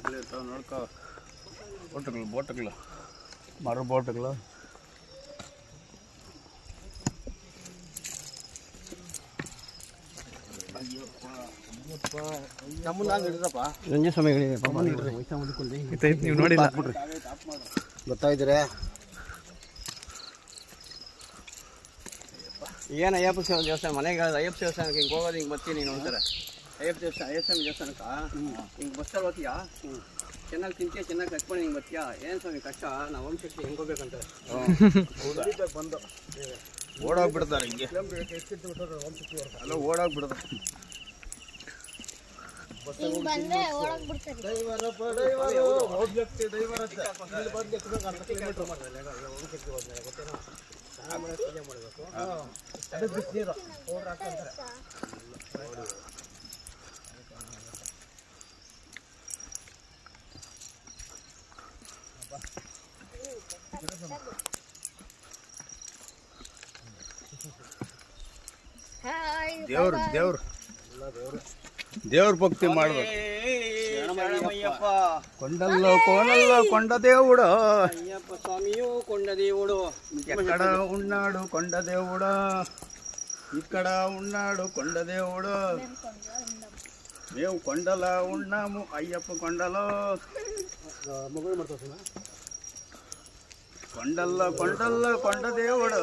ಬೋಟ್ಗಳು ಇರ್ತಾವೆ ನೋಡ್ಕೋ. ಬೋಟ್ಗಳು ಬೋಟ್ಗಳು. ಮರ ಬೋಟ್ಗಳು. ರಂಜನ್ ಸ್ವಾಮಿಗಳಿಗೆ ನೀವು ನೋಡಿಲ್ಲ. ಗೊತ್ತಾಯ್ತಾರೆ? ಏನು ಅಯ್ಯಪ್ಪ ದೇವಸ್ಥಾನ? ಮನೆಗೆ ಅಯ್ಯಪ್ಪ ದೇವಸ್ಥಾನಕ್ಕೆ ಹಿಂಗೆ ಹೋಗೋದು ಹಿಂಗೆ ಬರ್ತೀನಿ ನೀನು ಅಂತಾರೆ. ಅಯ್ಯಪ್ಪ ದೇವಸ್ಥಾನ ಎಸ್ ಎಂ ದೇವಸ್ಥಾನಕ್ಕ ಹಿಂಗೆ ಬಸ್ಸಲ್ಲಿ ಹೋಗ್ತೀಯಾ? ಚೆನ್ನಾಗಿ ತಿಂತೀಯ ಚೆನ್ನಾಗಿ ಕಟ್ಕೊಂಡು ಹಿಂಗೆ ಬರ್ತೀಯಾ? ಏನು ಸ್ವಾಮಿ ಕಷ್ಟ? ನಾವು ವಂಶಕ್ಕೆ ಹೆಂಗೆ ಹೋಗ್ಬೇಕಂತ. ಬಂದು ಓಡೋಗ್ಬಿಡ್ತಾರೆ ಹಿಂಗೆ. ಅಲ್ಲ ಓಡೋಗ್ಬಿಡ್ತಾರೆ. ಹಿಂಗ್ ಹಾಕ್ಕೊಂತಾರೆ ಹಾಯ್ ದೇವ್ರು ದೇವ್ರು ದೇವ್ರ ಭಕ್ತಿ ಮಾಡ್ಬೇಕು ಅಯ್ಯಪ್ಪ ಕೊಂಡಲ್ಲೋ ಕೋನಲ್ಲೋ ಕೊಂಡ దేవుడు ಅಯ್ಯಪ್ಪ ಸ್ವಾಮಿಯು ಕೊಂಡ దేవుడు ఎక్కడ ఉన్నాడు కొండ దేవుడు ఇక్కడ ఉన్నాడు కొండ దేవుడు మేము కొండలా ఉన్నాము అయ్యప్ప కొండలో ಮಗಳು ಮಾಡ್ತಾರೆ కొండల్లో కొండల్లో కొండ దేవుడు